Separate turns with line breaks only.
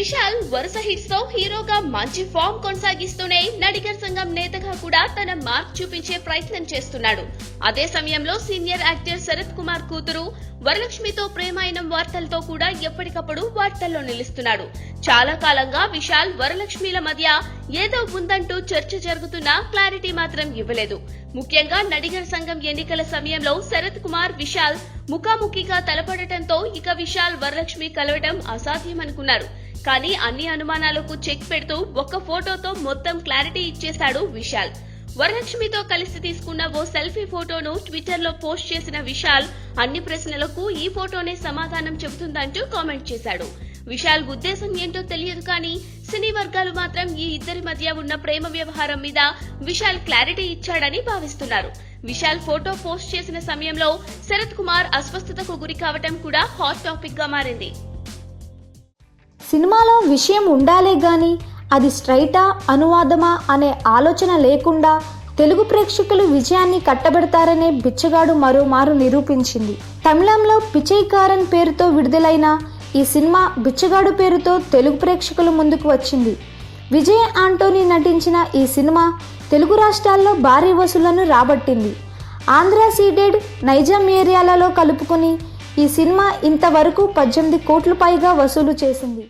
విశాల్ వరుస హిట్స్తో హీరోగా మంచి ఫామ్ కొనసాగిస్తూనే నడిగర్ సంఘం నేతగా కూడా తన మార్క్ చూపించే ప్రయత్నం చేస్తున్నాడు. అదే సమయంలో సీనియర్ యాక్టర్ శరత్ కుమార్ కూతురు వరలక్ష్మితో ప్రేమాయణం వార్తలతో కూడా ఎప్పటికప్పుడు వార్తల్లో నిలుస్తున్నాడు. చాలా కాలంగా విశాల్ వరలక్ష్మిల మధ్య ఏదో ఉందంటూ చర్చ జరుగుతున్నా క్లారిటీ మాత్రం ఇవ్వలేదు. ముఖ్యంగా నడిగర్ సంఘం ఎన్నికల సమయంలో శరత్ కుమార్ విశాల్ ముఖాముఖిగా తలపడటంతో ఇక విశాల్ వరలక్ష్మి కలవడం అసాధ్యమనుకున్నారు. కానీ అన్ని అనుమానాలకు చెక్ పెడుతూ ఒక్క ఫోటోతో మొత్తం క్లారిటీ ఇచ్చేశాడు విశాల్. వరలక్ష్మితో కలిసి తీసుకున్న ఓ సెల్ఫీ ఫోటోను ట్విట్టర్లో పోస్ట్ చేసిన విశాల్ అన్ని ప్రశ్నలకు ఈ ఫోటోనే సమాధానం చెబుతుందంటూ కామెంట్ చేశాడు. విశాల్ ఉద్దేశం ఏంటో తెలియదు కానీ సినీ వర్గాలు మాత్రం ఈ ఇద్దరి మధ్య ఉన్న ప్రేమ వ్యవహారం మీద విశాల్ క్లారిటీ ఇచ్చాడని భావిస్తున్నారు. విశాల్ ఫోటో పోస్ట్ చేసిన సమయంలో శరత్ కుమార్ అస్వస్థతకు గురి కావటం కూడా హాట్ టాపిక్గా మారింది.
సినిమాలో విషయం ఉండాలే కానీ అది స్ట్రైటా అనువాదమా అనే ఆలోచన లేకుండా తెలుగు ప్రేక్షకులు విజయాన్ని కట్టబెడతారనే బిచ్చగాడు మరోమారు నిరూపించింది. తమిళంలో పిచైకారన్ పేరుతో విడుదలైన ఈ సినిమా బిచ్చగాడు పేరుతో తెలుగు ప్రేక్షకుల ముందుకు వచ్చింది. విజయ్ ఆంటోనీ నటించిన ఈ సినిమా తెలుగు రాష్ట్రాల్లో భారీ వసూళ్ళను రాబట్టింది. ఆంధ్ర సీడెడ్ నైజాం ఏరియాలలో కలుపుకుని ఈ సినిమా ఇంతవరకు పద్దెనిమిది కోట్ల పైగా వసూలు చేసింది.